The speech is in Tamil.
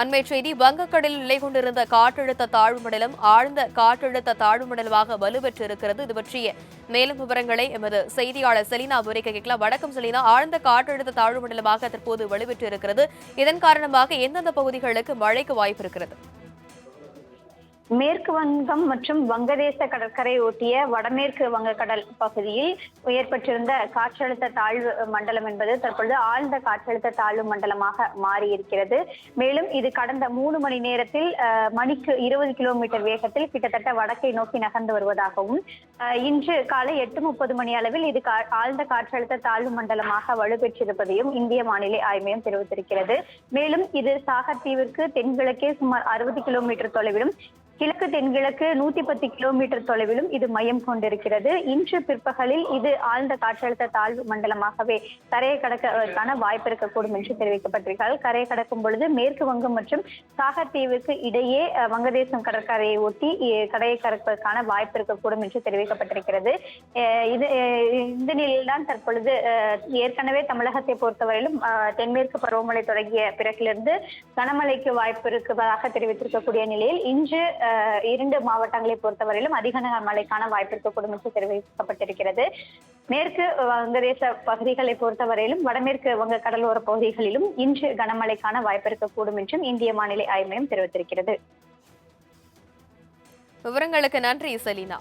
அண்மை செய்தி வங்கக்கடலில் நிலை கொண்டிருந்த காற்றழுத்த தாழ்வு மண்டலம் ஆழ்ந்த காற்றழுத்த தாழ்வு மண்டலமாக வலுப்பெற்றிருக்கிறது. இது பற்றிய மேலும் விவரங்களை எமது செய்தியாளர் செலினா உரைக்க கேட்கலாம். வடக்கம் செலினா. ஆழ்ந்த காற்றழுத்த தாழ்வு மண்டலமாக தற்போது வலுப்பெற்றிருக்கிறது. இதன் காரணமாக எந்தெந்த பகுதிகளுக்கு மழைக்கு வாய்ப்பு இருக்கிறது? மேற்கு வங்கம் மற்றும் வங்கதேச கடற்கரை ஒட்டிய வடமேற்கு வங்கக்கடல் பகுதியில் ஏற்பட்டிருந்த காற்றழுத்த தாழ்வு மண்டலம் என்பது தற்பொழுது ஆழ்ந்த காற்றழுத்த தாழ்வு மண்டலமாக மாறி இருக்கிறது மேலும் இது கடந்த மூணு மணி நேரத்தில் மணிக்கு இருபது கிலோமீட்டர் வேகத்தில் கிட்டத்தட்ட வடக்கை நோக்கி நகர்ந்து வருவதாகவும் இன்று காலை எட்டு முப்பது மணி அளவில் இது கா- ஆழ்ந்த காற்றழுத்த தாழ்வு மண்டலமாக வலுப்பெற்றிருப்பதையும் இந்திய வானிலை ஆய்வு மையம் தெரிவித்திருக்கிறது. மேலும் இது சாகர் தீவிற்கு தென்கிழக்கே சுமார் அறுபது கிலோமீட்டர் தொலைவிலும் கிழக்கு தென்கிழக்கு நூத்தி பத்து கிலோமீட்டர் தொலைவிலும் இது மையம் கொண்டிருக்கிறது. இன்று பிற்பகலில் இது ஆழ்ந்த காற்றழுத்த தாழ்வு மண்டலமாகவே கரையை கடக்கான வாய்ப்பு இருக்கக்கூடும் என்று தெரிவிக்கப்பட்டிருக்கிறது. கரையை கடக்கும் பொழுது மேற்கு வங்கம் மற்றும் சாகர் தீவுக்கு இடையே வங்கதேசம் கடற்கரையை ஒட்டி கரையை கடப்பதற்கான வாய்ப்பு இருக்கக்கூடும் என்று தெரிவிக்கப்பட்டிருக்கிறது. அஹ், இது அஹ், இந்த நிலையில்தான் தற்பொழுது அஹ், ஏற்கனவே தமிழகத்தை பொறுத்தவரையிலும் தென்மேற்கு பருவமழை தொடங்கிய பிறகிலிருந்து கனமழைக்கு வாய்ப்பு இருப்பதாக தெரிவித்திருக்கக்கூடிய நிலையில் இன்று இரண்டு மாவட்டங்களை பொறுத்தவரையிலும் அதிக மழைக்கான வாய்ப்பு இருக்கக்கூடும் என்று தெரிவிக்கப்பட்டிருக்கிறது. மேற்கு வங்கதேச பகுதிகளை பொறுத்தவரையிலும் வடமேற்கு வங்க கடலோர பகுதிகளிலும் இன்று கனமழைக்கான வாய்ப்பு இருக்கக்கூடும் என்றும் இந்திய வானிலை ஆய்வு மையம் தெரிவித்திருக்கிறது. விவரங்களுக்கு நன்றி செலினா.